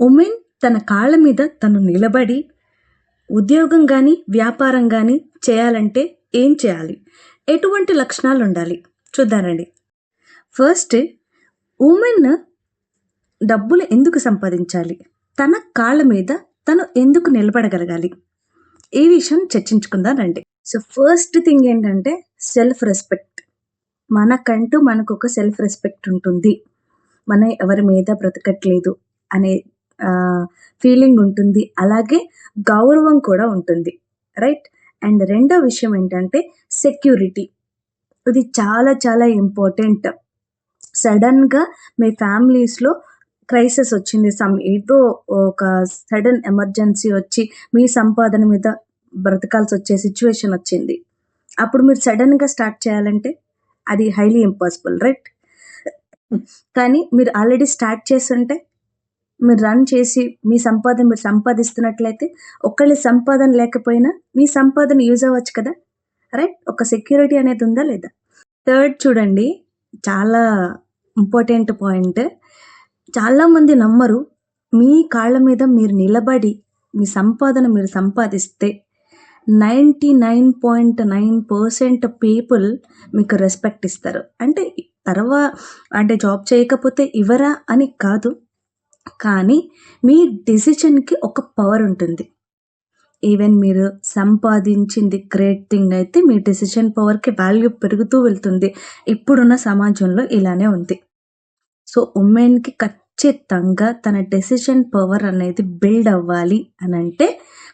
Women తన కాళ్ళ మీద తను నిలబడి ఉద్యోగం కానీ వ్యాపారం కానీ చేయాలంటే ఏం చేయాలి? ఎటువంటి లక్షణాలు ఉండాలి చూద్దానండి. ఫస్ట్ ఉమెన్ డబ్బులు ఎందుకు సంపాదించాలి? తన కాళ్ళ మీద తను ఎందుకు నిలబడగలగాలి? ఈ విషయం చర్చించుకుందానండి. సో ఫస్ట్ థింగ్ ఏంటంటే సెల్ఫ్ రెస్పెక్ట్ మనకంటూ మనకు ఒక సెల్ఫ్ రెస్పెక్ట్ ఉంటుంది. మనం ఎవరి మీద బ్రతకట్లేదు. అనే ఫీలింగ్ ఉంటుంది. అలాగే గౌరవం కూడా ఉంటుంది. రైట్? అండ్ రెండో విషయం ఏంటంటే సెక్యూరిటీ. ఇది చాలా చాలా ఇంపార్టెంట్. సడన్గా మీ ఫ్యామిలీస్లో క్రైసిస్ వచ్చింది. సమ్ ఏదో ఒక సడన్ ఎమర్జెన్సీ వచ్చి మీ సంపాదన మీద బ్రతకాల్సి వచ్చే సిచ్యువేషన్ వచ్చింది. అప్పుడు మీరు సడన్గా స్టార్ట్ చేయాలంటే అది హైలీ ఇంపాసిబుల్ రైట్? కానీ మీరు ఆల్రెడీ స్టార్ట్ చేస్తుంటే మీరు రన్ చేసి మీ సంపాదన మీరు సంపాదిస్తున్నట్లయితే ఒకళ్ళ సంపాదన లేకపోయినా మీ సంపాదన యూజ్ అవ్వచ్చు కదా? రైట్ ఒక సెక్యూరిటీ అనేది ఉందా లేదా? థర్డ్ చూడండి చాలా ఇంపార్టెంట్ పాయింట్ చాలామంది నమ్మరు మీ కాళ్ళ మీద మీరు నిలబడి మీ సంపాదన మీరు సంపాదిస్తే ninety nine point nine percent people మీకు రెస్పెక్ట్ ఇస్తారు. అంటే తర్వాత అంటే జాబ్ చేయకపోతే ఇవ్వరా అని కాదు. కానీ మీ డిసిషన్కి ఒక పవర్ ఉంటుంది. ఈవెన్ మీరు సంపాదించింది గ్రేట్ థింగ్ అయితే మీ డెసిషన్ పవర్కి వాల్యూ పెరుగుతూ వెళ్తుంది. ఇప్పుడున్న సమాజంలో ఇలానే ఉంది. సో ఉమెన్కి ఖచ్చితంగా తన డెసిషన్ పవర్ అనేది బిల్డ్ అవ్వాలి అని అంటే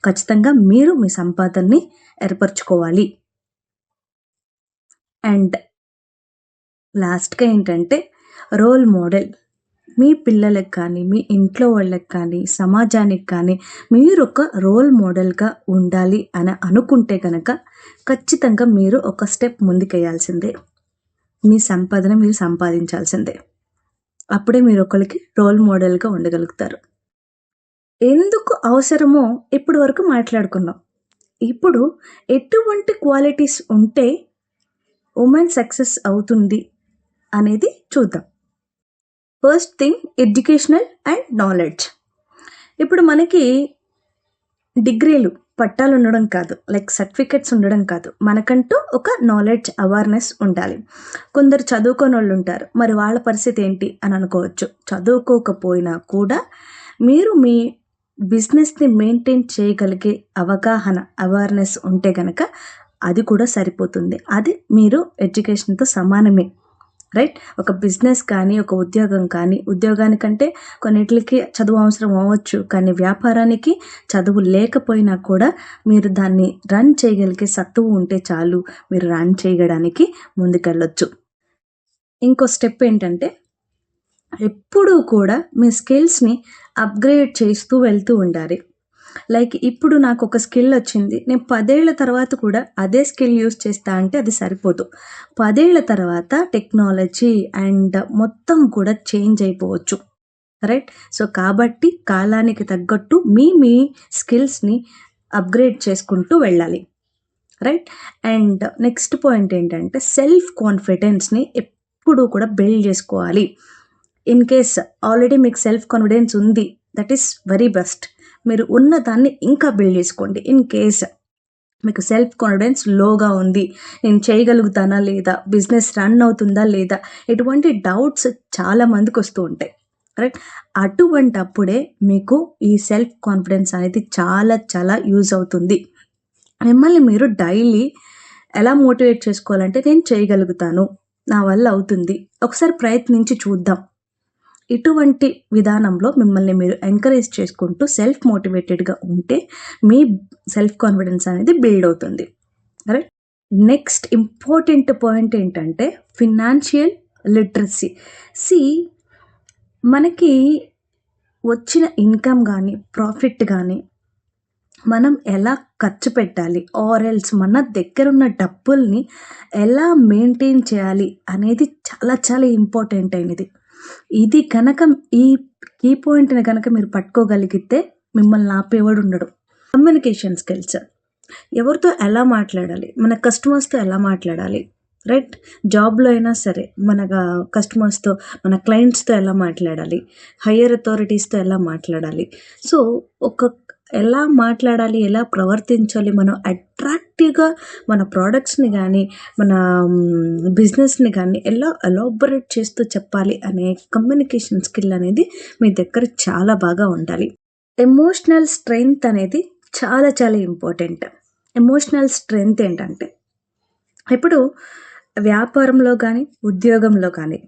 ఖచ్చితంగా మీరు మీ సంపాదనని ఏర్పరచుకోవాలి. అండ్ లాస్ట్గా ఏంటంటే రోల్ మోడల్. మీ పిల్లలకు కానీ మీ ఇంట్లో వాళ్ళకి కానీ సమాజానికి కానీ మీరు ఒక రోల్ మోడల్గా ఉండాలి అని అనుకుంటే కనుక ఖచ్చితంగా మీరు ఒక స్టెప్ ముందుకేయాల్సిందే మీ సంపాదన మీరు సంపాదించాల్సిందే. అప్పుడే మీరు ఒకరికి రోల్ మోడల్గా ఉండగలుగుతారు. ఎందుకు అవసరమో ఇప్పటి వరకు మాట్లాడుకున్నాం. ఇప్పుడు ఎటువంటి క్వాలిటీస్ ఉంటే ఉమెన్ సక్సెస్ అవుతుంది అనేది చూద్దాం. First thing educational and knowledge ఇప్పుడు మనకి డిగ్రీలు పట్టాలు ఉండడం కాదు. లైక్ సర్టిఫికెట్స్ ఉండడం కాదు. మనకంటూ ఒక నాలెడ్జ్ అవేర్నెస్ ఉండాలి. కొందరు చదువుకొని వాళ్ళు ఉంటారు. మరి వాళ్ళ పరిస్థితి ఏంటి అని అనుకోవచ్చు. చదువుకోకపోయినా కూడా మీరు మీ బిజినెస్ని మెయింటైన్ చేయగలిగే అవగాహన అవేర్నెస్ ఉంటే కనుక అది కూడా సరిపోతుంది. అది మీరు ఎడ్యుకేషన్తో సమానమే. రైట్ ఒక బిజినెస్ కానీ ఒక ఉద్యోగం కానీ ఉద్యోగానికంటే కొన్నిటికి చదువు అవసరం అవ్వచ్చు. కానీ వ్యాపారానికి చదువు లేకపోయినా కూడా మీరు దాన్ని రన్ చేయగలిగే సత్తువు ఉంటే చాలు. మీరు రన్ చేయడానికి ముందుకెళ్ళొచ్చు. ఇంకో స్టెప్ ఏంటంటే ఎప్పుడూ కూడా మీ స్కిల్స్ని అప్గ్రేడ్ చేస్తూ వెళ్తూ ఉండాలి. లైక్ ఇప్పుడు నాకు ఒక స్కిల్ వచ్చింది. నేను పదేళ్ళ తర్వాత కూడా అదే స్కిల్ యూస్ చేస్తా అంటే అది సరిపోదు. పదేళ్ళ తర్వాత టెక్నాలజీ అండ్ మొత్తం కూడా చేంజ్ అయిపోవచ్చు. రైట్? సో కాబట్టి కాలానికి తగ్గట్టు మీ మీ స్కిల్స్ని అప్గ్రేడ్ చేసుకుంటూ వెళ్ళాలి. రైట్? అండ్ నెక్స్ట్ పాయింట్ ఏంటంటే సెల్ఫ్ కాన్ఫిడెన్స్ని ఎప్పుడూ కూడా బిల్డ్ చేసుకోవాలి. ఇన్ కేస్ ఆల్రెడీ మీకు సెల్ఫ్ కాన్ఫిడెన్స్ ఉంది దట్ ఈస్ వెరీ బెస్ట్. మీరు ఉన్నదాన్ని ఇంకా బిల్డ్ చేసుకోండి. ఇన్ కేస్ మీకు సెల్ఫ్ కాన్ఫిడెన్స్ లోగా ఉంది నేను చేయగలుగుతానా లేదా బిజినెస్ రన్ అవుతుందా లేదా ఇటువంటి డౌట్స్ చాలా మందికి వస్తూ ఉంటాయి. రైట్ అటువంటి అప్పుడే మీకు ఈ సెల్ఫ్ కాన్ఫిడెన్స్ అనేది చాలా చాలా యూజ్ అవుతుంది. మిమ్మల్ని మీరు డైలీ ఎలా మోటివేట్ చేసుకోవాలంటే నేను చేయగలుగుతాను నా వల్ల అవుతుంది. ఒకసారి ప్రయత్నించి చూద్దాం. ఇటువంటి విధానంలో మిమ్మల్ని మీరు ఎంకరేజ్ చేసుకుంటూ సెల్ఫ్ మోటివేటెడ్గా ఉంటే మీ సెల్ఫ్ కాన్ఫిడెన్స్ అనేది బిల్డ్ అవుతుంది. రైట్ నెక్స్ట్ ఇంపార్టెంట్ పాయింట్ ఏంటంటే ఫినాన్షియల్ లిటరసీ సి మనకి వచ్చిన ఇన్కమ్ కానీ ప్రాఫిట్ కానీ మనం ఎలా ఖర్చు పెట్టాలి? ఆర్ ఎల్స్ మన దగ్గర ఉన్న డబ్బుల్ని ఎలా మెయింటైన్ చేయాలి అనేది చాలా చాలా ఇంపార్టెంట్ అయినది. ఇది కనుక ఈ కీ పాయింట్ని కనుక మీరు పట్టుకోగలిగితే మిమ్మల్ని ఆపేవాడు ఉండడు కమ్యూనికేషన్ స్కిల్స్ ఎవరితో ఎలా మాట్లాడాలి? మన కస్టమర్స్తో ఎలా మాట్లాడాలి? రైట్ జాబ్లో అయినా సరే మన కస్టమర్స్తో మన క్లయింట్స్తో ఎలా మాట్లాడాలి? హయ్యర్ అథారిటీస్తో ఎలా మాట్లాడాలి? సో ఒక ఎలా మాట్లాడాలి ఎలా ప్రవర్తించాలి మనం అట్రాక్టివ్గా మన ప్రోడక్ట్స్ని కానీ మన బిజినెస్ని కానీ ఎలా ఎలాబరేట్ చేస్తూ చెప్పాలి అనే కమ్యూనికేషన్ స్కిల్ అనేది మీ దగ్గర చాలా బాగా ఉండాలి. ఎమోషనల్ స్ట్రెంగ్త్ అనేది చాలా చాలా ఇంపార్టెంట్. ఎమోషనల్ స్ట్రెంగ్త్ ఏంటంటే ఇప్పుడు వ్యాపారంలో కానీ ఉద్యోగంలో కానీ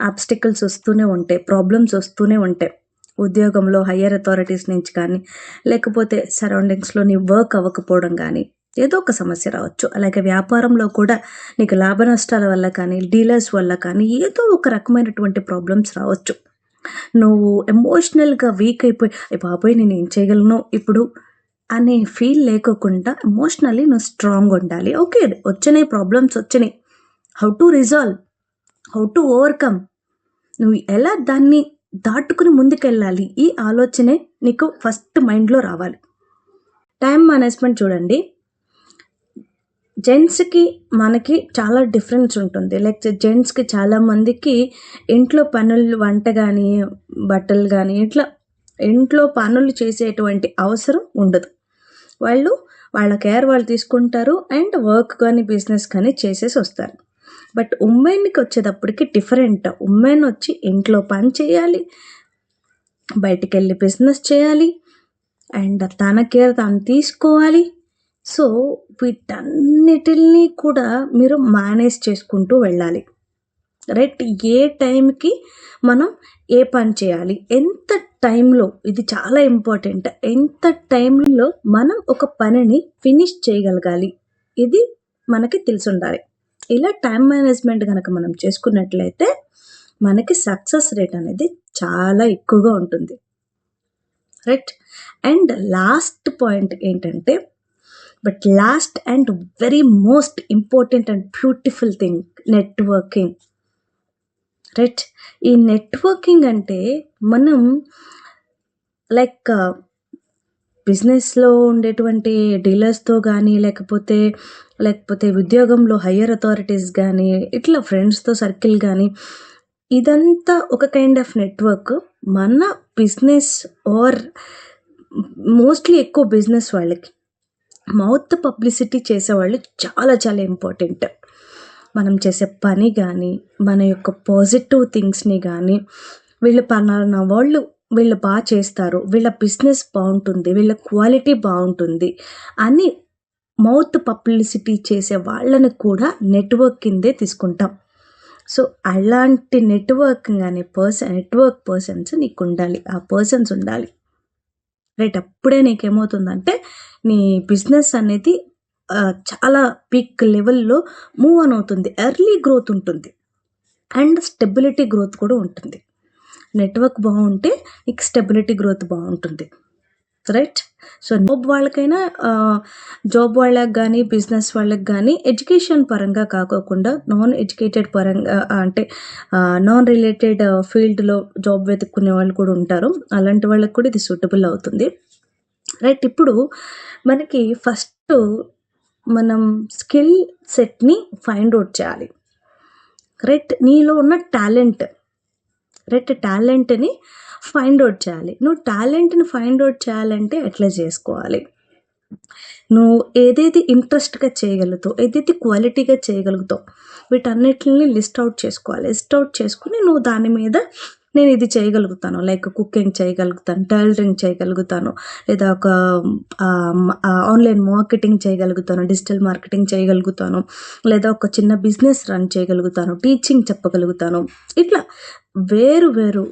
ఆబ్స్టికల్స్ వస్తూనే ఉంటాయి ప్రాబ్లమ్స్ వస్తూనే ఉంటాయి. ఉద్యోగంలో హయ్యర్ అథారిటీస్ నుంచి కానీ లేకపోతే సరౌండింగ్స్లో నీ వర్క్ అవ్వకపోవడం కానీ ఏదో ఒక సమస్య రావచ్చు. అలాగే వ్యాపారంలో కూడా నీకు లాభ నష్టాల వల్ల కానీ డీలర్స్ వల్ల కానీ ఏదో ఒక రకమైనటువంటి ప్రాబ్లమ్స్ రావచ్చు. నువ్వు ఎమోషనల్గా వీక్ అయిపోయి బాబోయ్ నేను ఏం చేయగలను? ఇప్పుడు అనే ఫీల్ లేకోకుండా ఎమోషనల్లీ నువ్వు స్ట్రాంగ్ ఉండాలి. ఓకే వచ్చినాయి ప్రాబ్లమ్స్ వచ్చినాయి. How to resolve how to overcome నువ్వు ఎలా దాన్ని దాటుకుని ముందుకెళ్ళాలి. ఈ ఆలోచనే నీకు ఫస్ట్ మైండ్లో రావాలి. టైం మేనేజ్మెంట్ చూడండి. జెంట్స్కి మనకి చాలా డిఫరెన్స్ ఉంటుంది. లైక్ జెంట్స్కి చాలా మందికి ఇంట్లో పనులు వంట కానీ బట్టలు కానీ ఇట్లా ఇంట్లో పనులు చేసేటువంటి అవసరం ఉండదు. వాళ్ళు వాళ్ళ కేర్ వాళ్ళు తీసుకుంటారు అండ్ వర్క్ కానీ బిజినెస్ కానీ చేసేసి వస్తారు బట్ ఉమెన్కి వచ్చేటప్పటికి డిఫరెంట్. ఉమెన్ వచ్చి ఇంట్లో పని చేయాలి బయటికి వెళ్ళి బిజినెస్ చేయాలి అండ్ తన కేర్ తను తీసుకోవాలి. సో వీటన్నిటిని కూడా మీరు మేనేజ్ చేసుకుంటూ వెళ్ళాలి. రైట్ ఏ టైంకి మనం ఏ పని చేయాలి ఎంత టైంలో ఇది చాలా ఇంపార్టెంట్ ఎంత టైంలో మనం ఒక పనిని ఫినిష్ చేయగలగాలి ఇది మనకి తెలిసి ఉండాలి. ఇలా టైం మేనేజ్మెంట్ కనుక మనం చేసుకున్నట్లయితే మనకి సక్సెస్ రేట్ అనేది చాలా ఎక్కువగా ఉంటుంది. రైట్ అండ్ లాస్ట్ పాయింట్ ఏంటంటే but last and very most important and beautiful thing networking right ఈ నెట్వర్కింగ్ అంటే మనం లైక్ బిజినెస్లో uh, ఉండేటువంటి డీలర్స్తో కానీ లేకపోతే లేకపోతే ఉద్యోగంలో హయ్యర్ అథారిటీస్ కానీ ఇట్లా ఫ్రెండ్స్తో సర్కిల్ కానీ ఇదంతా ఒక కైండ్ ఆఫ్ నెట్వర్క్ మన బిజినెస్ ఆర్ మోస్ట్లీ ఎక్కువ బిజినెస్ వాళ్ళకి. మౌత్ పబ్లిసిటీ చేసేవాళ్ళు చాలా చాలా ఇంపార్టెంట్ మనం చేసే పని కానీ మన యొక్క పాజిటివ్ థింగ్స్ని కానీ వీళ్ళు పలానా వాళ్ళు వీళ్ళు బాగా చేస్తారు. వీళ్ళ బిజినెస్ బాగుంటుంది. వీళ్ళ క్వాలిటీ బాగుంటుంది. అని మౌత్ పబ్లిసిటీ చేసే వాళ్ళని కూడా నెట్వర్క్ కిందే తీసుకుంటాం. సో అలాంటి నెట్వర్కింగ్ అనే పర్సన్ నెట్వర్క్ పర్సన్స్ నీకు ఉండాలి ఆ పర్సన్స్ ఉండాలి. రైట్ అప్పుడే నీకేమవుతుందంటే నీ బిజినెస్ అనేది చాలా పీక్ లెవెల్లో మూవ్ ఆన్ అవుతుంది. ఎర్లీ గ్రోత్ ఉంటుంది. అండ్ స్టెబిలిటీ గ్రోత్ కూడా ఉంటుంది. నెట్వర్క్ బాగుంటే నీకు స్టెబిలిటీ గ్రోత్ బాగుంటుంది. రైట్? సో జాబ్ వాళ్ళకైనా జాబ్ వాళ్ళకి కానీ బిజినెస్ వాళ్ళకి కానీ ఎడ్యుకేషన్ పరంగా కాకోకుండా నాన్ ఎడ్యుకేటెడ్ పరంగా అంటే నాన్ రిలేటెడ్ ఫీల్డ్లో జాబ్ వెతుక్కునే వాళ్ళు కూడా ఉంటారు. అలాంటి వాళ్ళకి కూడా ఇది సూటబుల్ అవుతుంది. రైట్ ఇప్పుడు మనకి ఫస్ట్ మనం స్కిల్ సెట్ని ఫైండ్ అవుట్ చేయాలి. రైట్ నీలో ఉన్న టాలెంట్ రైట్ టాలెంట్ని ఫైండ్ అవుట్ చేయాలి. నువ్వు టాలెంట్ని ఫైండ్ అవుట్ చేయాలంటే ఎట్లా చేసుకోవాలి? నువ్వు ఏదైతే ఇంట్రెస్ట్గా చేయగలుగుతావు ఏదైతే క్వాలిటీగా చేయగలుగుతావు వీటన్నిటిని లిస్ట్ అవుట్ చేసుకోవాలి. లిస్ట్ అవుట్ చేసుకుని నువ్వు దాని మీద నేను ఇది చేయగలుగుతాను. లైక్ కుకింగ్ చేయగలుగుతాను టైలరింగ్ చేయగలుగుతాను లేదా ఒక ఆన్లైన్ మార్కెటింగ్ చేయగలుగుతాను డిజిటల్ మార్కెటింగ్ చేయగలుగుతాను లేదా ఒక చిన్న బిజినెస్ రన్ చేయగలుగుతాను టీచింగ్ చెప్పగలుగుతాను. ఇట్లా వేరు వేరు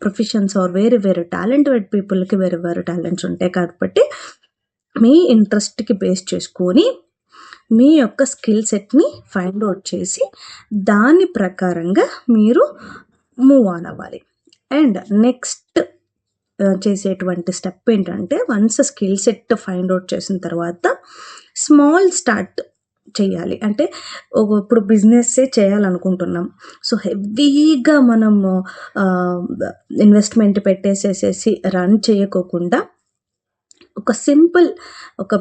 ప్రొఫెషన్స్ ఆర్ వేరు వేరు టాలెంటెడ్ పీపుల్కి వేరు వేరు టాలెంట్స్ ఉంటాయి కాబట్టి మీ ఇంట్రెస్ట్కి బేస్ చేసుకొని మీ యొక్క స్కిల్ సెట్ని ఫైండ్ అవుట్ చేసి దాని ప్రకారంగా మీరు మూవ్ ఆన్ అవ్వాలి. అండ్ నెక్స్ట్ చేసేటువంటి స్టెప్ ఏంటంటే once skill set find out చేసిన తర్వాత స్మాల్ స్టార్ట్ చేయాలి. అంటే ఇప్పుడు బిజినెస్సే చేయాలనుకుంటున్నాం. సో హెవీగా మనము ఇన్వెస్ట్మెంట్ పెట్టేసేసేసి రన్ చేయకోకుండా ఒక సింపుల్ ఒక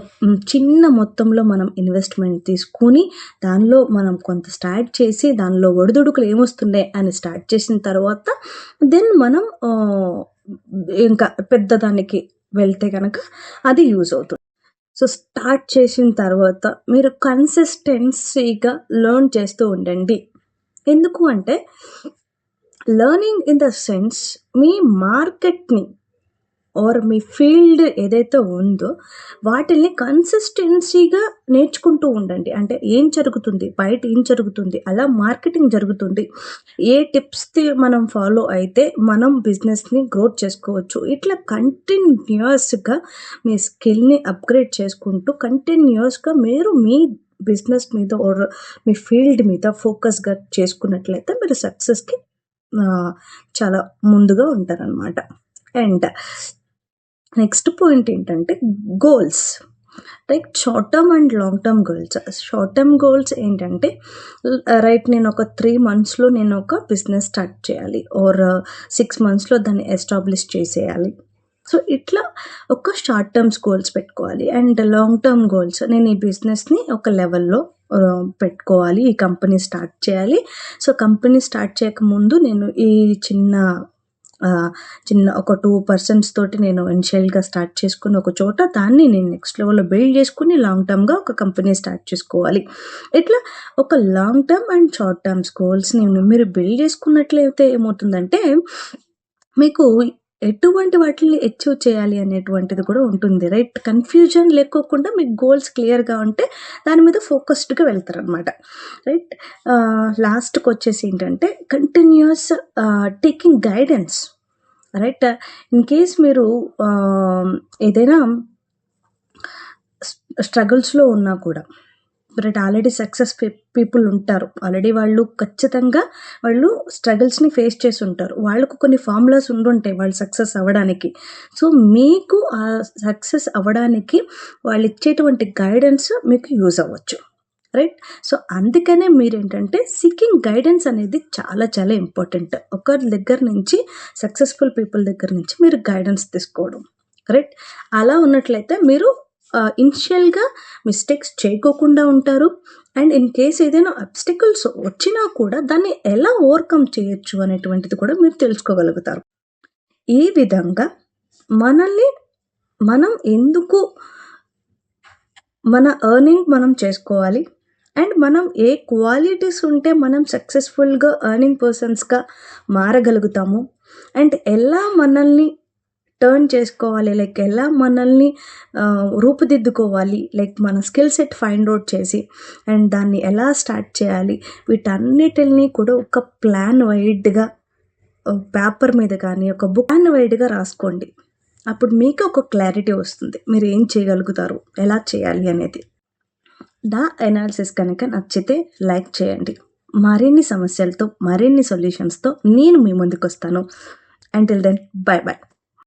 చిన్న మొత్తంలో మనం ఇన్వెస్ట్మెంట్ తీసుకుని దానిలో మనం కొంత స్టార్ట్ చేసి దానిలో ఒడిదుడుకులు ఏమొస్తున్నాయి అని స్టార్ట్ చేసిన తర్వాత దెన్ మనం ఇంకా పెద్దదానికి వెళ్తే కనుక అది యూజ్ అవుతుంది. సో స్టార్ట్ చేసిన తర్వాత మీరు కన్సిస్టెన్సీగా లెర్న్ చేస్తూ ఉండండి. ఎందుకు అంటే లెర్నింగ్ ఇన్ ద సెన్స్ మీ మార్కెట్ని ఆర్ మీ ఫీల్డ్ ఏదైతే ఉందో వాటిని కన్సిస్టెన్సీగా నేర్చుకుంటూ ఉండండి. అంటే ఏం జరుగుతుంది? బయట ఏం జరుగుతుంది? అలా మార్కెటింగ్ జరుగుతుంది. ఏ టిప్స్ మనం ఫాలో అయితే మనం బిజినెస్ని గ్రోత్ చేసుకోవచ్చు. ఇట్లా కంటిన్యూస్గా మీ స్కిల్ని అప్గ్రేడ్ చేసుకుంటూ కంటిన్యూస్గా మీరు మీ బిజినెస్ మీద ఆర్ మీ ఫీల్డ్ మీద ఫోకస్గా చేసుకున్నట్లయితే మీరు సక్సెస్కి చాలా ముందుగా ఉంటారనమాట అండ్ నెక్స్ట్ పాయింట్ ఏంటంటే goals like short term and long term goals short term goals ఏంటంటే రైట్ నేను ఒక త్రీ మంత్స్లో నేను ఒక బిజినెస్ స్టార్ట్ చేయాలి. ఆర్ సిక్స్ మంత్స్లో దాన్ని ఎస్టాబ్లిష్ చేసేయాలి. సో ఇట్లా ఒక షార్ట్ టర్మ్స్ గోల్స్ పెట్టుకోవాలి. అండ్ లాంగ్ టర్మ్ గోల్స్ నేను ఈ బిజినెస్ని ఒక లెవెల్లో uh, పెట్టుకోవాలి. ఈ కంపెనీ స్టార్ట్ చేయాలి. సో కంపెనీ స్టార్ట్ చేయకముందు నేను ఈ చిన్న చిన్న ఒక టూ పర్సన్స్ తోటి నేను ఇనిషియల్గా స్టార్ట్ చేసుకుని ఒక చోట దాన్ని నేను నెక్స్ట్ లెవెల్లో బిల్డ్ చేసుకుని లాంగ్ టర్మ్గా ఒక కంపెనీ స్టార్ట్ చేసుకోవాలి. ఇట్లా ఒక long term and short terms గోల్స్ని మీరు బిల్డ్ చేసుకున్నట్లయితే ఏమవుతుందంటే మీకు ఎటువంటి వాటిని అచీవ్ చేయాలి అనేటువంటిది కూడా ఉంటుంది రైట్ కన్ఫ్యూజన్ లేకోకుండా మీకు గోల్స్ క్లియర్గా ఉంటే దాని మీద ఫోకస్డ్గా వెళ్తారు అనమాట రైట్ లాస్ట్కి వచ్చేసి ఏంటంటే continuous taking guidance right in case మీరు ఏదైనా స్ట్రగుల్స్లో ఉన్నా కూడా బట్ ఆల్రెడీ సక్సెస్ పీపుల్ ఉంటారు. ఆల్రెడీ వాళ్ళు ఖచ్చితంగా వాళ్ళు స్ట్రగుల్స్ని ఫేస్ చేసి ఉంటారు. వాళ్ళకు కొన్ని ఫార్ములాస్ ఉండుంటాయి వాళ్ళు సక్సెస్ అవ్వడానికి. సో మీకు ఆ సక్సెస్ అవ్వడానికి వాళ్ళు ఇచ్చేటువంటి గైడెన్స్ మీకు యూజ్ అవ్వచ్చు. రైట్ సో అందుకనే మీరు ఏంటంటే సీకింగ్ గైడెన్స్ అనేది చాలా చాలా ఇంపార్టెంట్ ఒకరి దగ్గర నుంచి సక్సెస్ఫుల్ పీపుల్ దగ్గర నుంచి మీరు గైడెన్స్ తీసుకోవడం. రైట్ అలా ఉన్నట్లయితే మీరు ఇనిషియల్గా మిస్టేక్స్ చేయకోకుండా ఉంటారు. అండ్ ఇన్ కేస్ ఏదైనా అబ్స్టికల్స్ వచ్చినా కూడా దాన్ని ఎలా ఓవర్కమ్ చేయొచ్చు అనేటువంటిది కూడా మీరు తెలుసుకోగలుగుతారు. ఈ విధంగా మనల్ని మనం ఎందుకు మన ఎర్నింగ్ మనం చేసుకోవాలి? అండ్ మనం ఏ క్వాలిటీస్ ఉంటే మనం సక్సెస్ఫుల్గా ఎర్నింగ్ పర్సన్స్గా మారగలుగుతాము? అండ్ ఎలా మనల్ని టర్న్ చేసుకోవాలి. లైక్ ఎలా మనల్ని రూపుదిద్దుకోవాలి. లైక్ మన స్కిల్ సెట్ ఫైండ్ అవుట్ చేసి అండ్ దాన్ని ఎలా స్టార్ట్ చేయాలి. వీటన్నిటిని కూడా ఒక ప్లాన్ వైడ్గా పేపర్ మీద కానీ ఒక బుక్ ప్లాన్ వైడ్గా రాసుకోండి. అప్పుడు మీకు ఒక క్లారిటీ వస్తుంది. మీరు ఏం చేయగలుగుతారు? ఎలా చేయాలి అనేది. నా ఎనాలిసిస్ కనుక నచ్చితే లైక్ చేయండి. మరిన్ని సమస్యలతో మరిన్ని సొల్యూషన్స్తో నేను మీ ముందుకు వస్తాను అంటిల్ దెన్ బాయ్ బాయ్